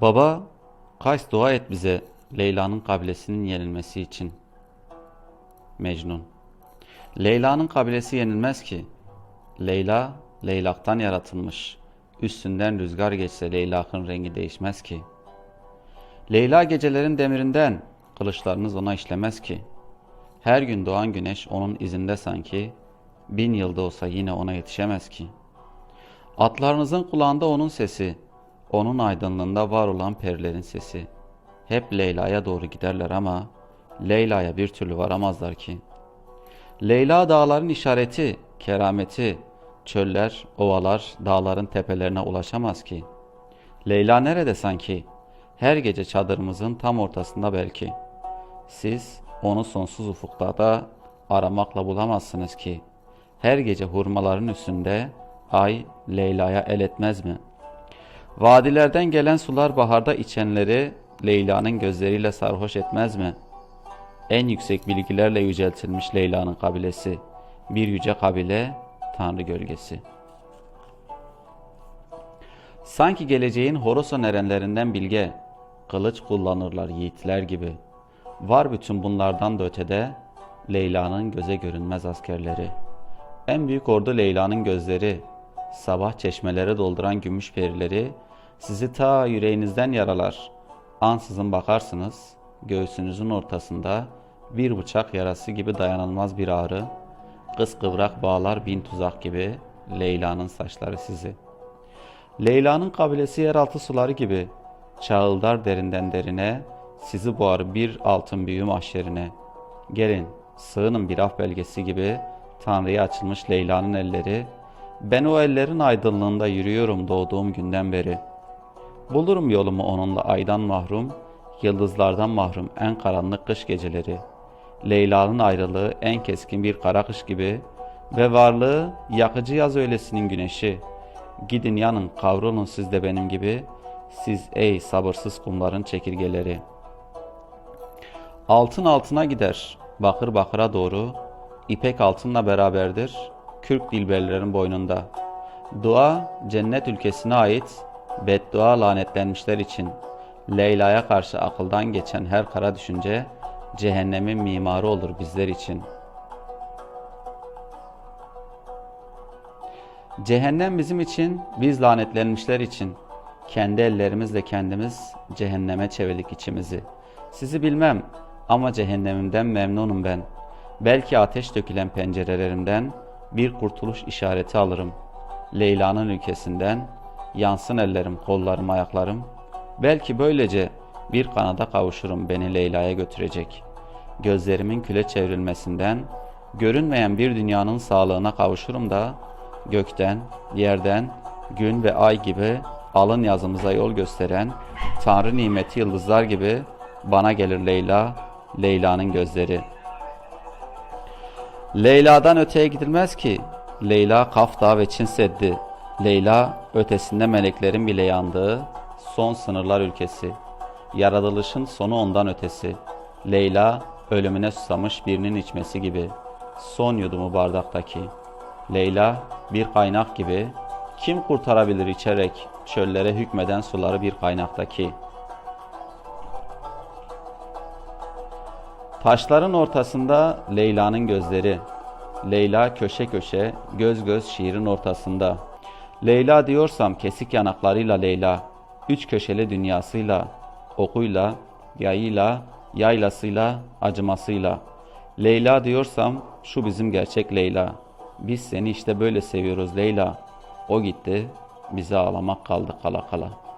Baba, kaç dua et bize Leyla'nın kabilesinin yenilmesi için. Mecnun. Leyla'nın kabilesi yenilmez ki. Leyla, leylaktan yaratılmış. Üstünden rüzgar geçse leylakın rengi değişmez ki. Leyla gecelerin demirinden, kılıçlarınız ona işlemez ki. Her gün doğan güneş onun izinde sanki, bin yılda olsa yine ona yetişemez ki. Atlarınızın kulağında onun sesi, onun aydınlığında var olan perilerin sesi. Hep Leyla'ya doğru giderler ama Leyla'ya bir türlü varamazlar ki. Leyla dağların işareti, kerameti, çöller, ovalar, dağların tepelerine ulaşamaz ki. Leyla nerede sanki? Her gece çadırımızın tam ortasında belki. Siz onu sonsuz ufuklarda aramakla bulamazsınız ki. Her gece hurmaların üstünde ay Leyla'ya el etmez mi? Vadilerden gelen sular baharda içenleri Leyla'nın gözleriyle sarhoş etmez mi? En yüksek bilgilerle yüceltilmiş Leyla'nın kabilesi. Bir yüce kabile, Tanrı gölgesi. Sanki geleceğin Horasan erenlerinden bilge, kılıç kullanırlar yiğitler gibi. Var bütün bunlardan da ötede Leyla'nın göze görünmez askerleri. En büyük ordu Leyla'nın gözleri, sabah çeşmeleri dolduran gümüş perileri sizi ta yüreğinizden yaralar. Ansızın bakarsınız, göğsünüzün ortasında bir bıçak yarası gibi dayanılmaz bir ağrı, kıskıvrak bağlar bin tuzak gibi Leyla'nın saçları sizi. Leyla'nın kabilesi yeraltı suları gibi çağıldar derinden derine, sizi boğar bir altın büyü mahşerine. Gelin, sığının bir af belgesi gibi Tanrı'ya açılmış Leyla'nın elleri, ben o ellerin aydınlığında yürüyorum doğduğum günden beri. Bulurum yolumu onunla aydan mahrum, yıldızlardan mahrum en karanlık kış geceleri. Leyla'nın ayrılığı en keskin bir kara kış gibi ve varlığı yakıcı yaz öğlesinin güneşi. Gidin yanın kavrulun siz de benim gibi, siz ey sabırsız kumların çekirgeleri. Altın altına gider, bakır bakıra doğru, ipek altınla beraberdir, kürk dilberlerin boynunda. Dua cennet ülkesine ait, beddua lanetlenmişler için. Leyla'ya karşı akıldan geçen her kara düşünce, cehennemin mimarı olur bizler için. Cehennem bizim için, biz lanetlenmişler için. Kendi ellerimizle kendimiz cehenneme çevirdik içimizi. Sizi bilmem ama cehennemimden memnunum ben. Belki ateş dökülen pencerelerimden bir kurtuluş işareti alırım. Leyla'nın ülkesinden yansın ellerim, kollarım, ayaklarım. Belki böylece bir kanada kavuşurum beni Leyla'ya götürecek. Gözlerimin küle çevrilmesinden, görünmeyen bir dünyanın sağlığına kavuşurum da gökten, yerden, gün ve ay gibi alın yazımıza yol gösteren Tanrı nimeti yıldızlar gibi bana gelir Leyla, Leyla'nın gözleri. Leyla'dan öteye gidilmez ki. Leyla Kaf Dağı ve Çin Seddi. Leyla ötesinde meleklerin bile yandığı son sınırlar ülkesi. Yaratılışın sonu ondan ötesi. Leyla ölümüne susamış birinin içmesi gibi. Son yudumu bardaktaki. Leyla bir kaynak gibi. Kim kurtarabilir içerek çöllere hükmeden suları bir kaynaktaki?'' Taşların ortasında Leyla'nın gözleri. Leyla köşe köşe, göz göz şiirin ortasında. Leyla diyorsam kesik yanaklarıyla Leyla, üç köşeli dünyasıyla, okuyla, yayıyla, yaylasıyla, acımasıyla. Leyla diyorsam şu bizim gerçek Leyla. Biz seni işte böyle seviyoruz Leyla. O gitti, bize ağlamak kaldı kala kala.''